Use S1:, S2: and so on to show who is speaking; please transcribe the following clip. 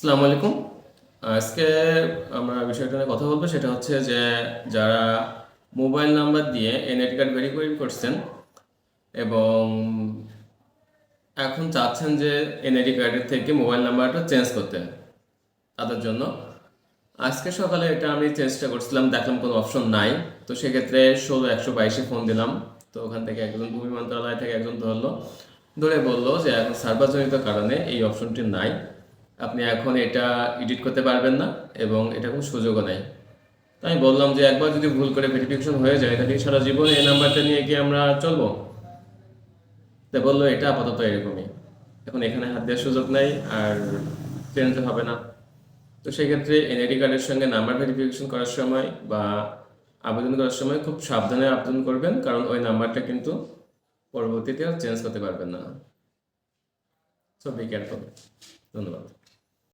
S1: আসসালামু আলাইকুম। আজকে আমরা বিষয়টা নিয়ে কথা বলব, সেটা হচ্ছে যে যারা মোবাইল নাম্বার দিয়ে এনআইডি কার্ড ভেরিফাই করছেন এবং এখন চাচ্ছেন যে এনআইডি কার্ডের থেকে মোবাইল নাম্বারটা চেঞ্জ করতে তাদের জন্য। আজকে সকালে এটা আমি চেষ্টা করছিলাম, দেখলাম কোনো অপশন নাই। তো সেক্ষেত্রে ষোলো একশো বাইশে ফোন দিলাম। তো ওখান থেকে একজন ভূমি মন্ত্রণালয় থেকে একজন ধরলো, ধরে বলল যে এখন সার্ভারজনিত কারণে এই অপশনটি নাই। আপনি এখন এটা এডিট করতে পারবেন না এবং এটা কোনো সুযোগও নেই। তো আমি বললাম যে একবার যদি ভুল করে ভেরিফিকেশন হয়ে যায়, তাহলে সারা জীবন এই নাম্বারটা নিয়ে কি আমরা চলবো? তা বলল, এটা আপাতত এরকমই। এখন এখানে হাত দেওয়ার সুযোগ নাই আর চেঞ্জ হবে না। তো সেক্ষেত্রে এনআইডি কার্ডের সঙ্গে নাম্বার ভেরিফিকেশন করার সময় বা আবেদন করার সময় খুব সাবধানে আবেদন করবেন, কারণ ওই নাম্বারটা কিন্তু পরবর্তীতে আর চেঞ্জ করতে পারবেন না। সো বি কেয়ারফুল ধন্যবাদ।